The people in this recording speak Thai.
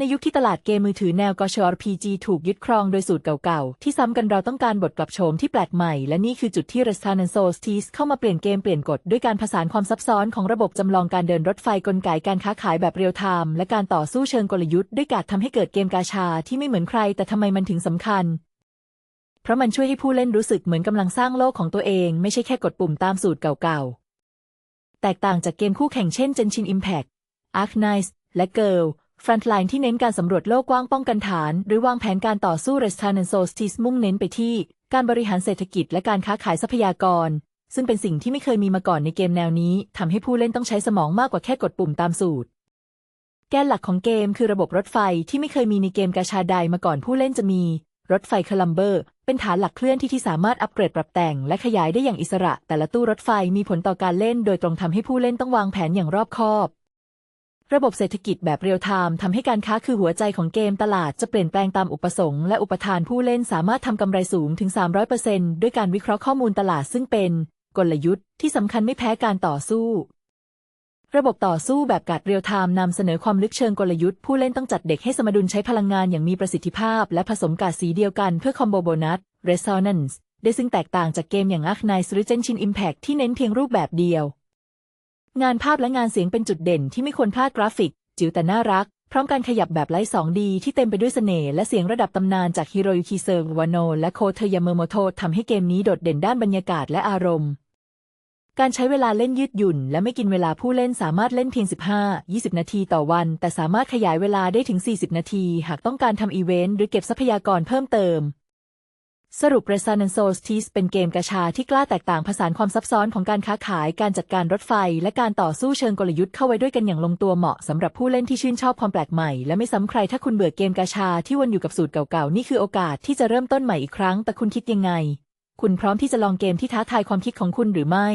ในยุคที่ตลาดเกมมือถือแนวกชอ RPG ถูกยึดครองโดยสูตรเก่าๆ ที่ซ้ำกันเราต้องการบทกลับโฉมที่แปลกใหม่ และนี่คือจุดที่ r e s t a n a n Solstice เข้ามาเปลี่ยนเกมเปลี่ยนกฎด้วยการผสานความซับซ้อนของระบบจำลองการเดินรถไฟกลไกการค้าขายแบบเรียลไทม์และการต่อสู้เชิงกลยุทธ์ด้วยการทำให้เกิดเกมกาชาที่ไม่เหมือนใคร แต่ทำไมมันถึงสำคัญ เพราะมันช่วยให้ผู้เล่นรู้สึกเหมือนกำลังสร้างโลกของตัวเอง ไม่ใช่แค่กดปุ่มตามสูตรเก่าๆแตกต่างจากเกมคู่แข่งเช่น Genshin Impact Ark Knights และ Girl Frontline ที่เน้นการสำรวจโลกกว้างป้องกันฐาน หรือวางแผนการต่อสู้ r e s t a n a n Solstice มุ่งเน้นไปที่ การบริหารเศรษฐกิจและการค้าขายทรัพยากร ซึ่งเป็นสิ่งที่ไม่เคยมีมาก่อนในเกมแนวนี้ทำให้ผู้เล่นต้องใช้สมองมากกว่าแค่กดปุ่มตามสูตร แกนหลักของเกมคือระบบรถไฟที่ไม่เคยมีในเกมกาชาใดมาก่อนผู้เล่นจะมี รถไฟคลัมเบอร์ เป็นฐานหลักเคลื่อนที่ที่สามารถอัปเกรดปรับแต่ง และขยายได้อย่างอิสระ แต่ละตู้รถไฟมีผลต่อการเล่น โดยตรงทำให้ผู้เล่นต้องวางแผนอย่างรอบคอบ ระบบเศรษฐกิจแบบเรียลไทม์ทำให้การค้าคือหัวใจของเกมตลาดจะเปลี่ยนแปลงตามอุปสงค์และอุปทานผู้เล่นสามารถทำกำไรสูงถึง 300%ด้วยการวิเคราะห์ข้อมูลตลาดซึ่งเป็นกลยุทธ์ที่สำคัญไม่แพ้การต่อสู้ ระบบต่อสู้แบบการ์ดเรียลไทม์นำเสนอความลึกเชิงกลยุทธ์ผู้เล่นต้องจัดเด็กให้สมดุลใช้พลังงานอย่างมีประสิทธิภาพ และผสมกาดสีเดียวกันเพื่อคอมโบโบนัส Resonance ได้ซึ่งแตกต่างจากเกมอย่าง Ark Knights หรือ Genshin Impact ที่เน้นเพียงรูปแบบเดียว งานภาพและงานเสียงเป็นจุดเด่นที่ไม่ควรพลาดกราฟิก จิ๋วแต่น่ารัก พร้อมการขยับแบบไร้ 2D ที่เต็มไปด้วยเสน่ห์และเสียงระดับตำนานจากฮิโรยุคิเซอร์วานโนและโคเทยาเมโมโตทำให้เกมนี้โดดเด่นด้านบรรยากาศและอารมณ์ การใช้เวลาเล่นยืดหยุ่น และไม่กินเวลาผู้เล่นสามารถเล่นเพียง 15-20 นาทีต่อวัน แต่สามารถขยายเวลาได้ถึง 40 นาที หากต้องการทำอีเวนต์หรือเก็บทรัพยากรเพิ่มเติม สรุป r e s o n a n c e Solstice เป็นเกมกระชาที่กล้าแตกต่างผสานความซับซ้อนของการค้าขาย การจัดการรถไฟ และการต่อสู้เชิงกลยุทธ์เข้าไว้ด้วยกันอย่างลงตัวเหมาะสำหรับผู้เล่นที่ชื่นชอบความแปลกใหม่ และไม่ซ้ำใครถ้าคุณเบื่อเกมกระชาที่วนอยู่กับสูตรเก่าๆ นี่คือโอกาสที่จะเริ่มต้นใหม่อีกครั้ง แต่คุณคิดยังไง คุณพร้อมที่จะลองเกมที่ท้าทายความคิดของคุณหรือไม่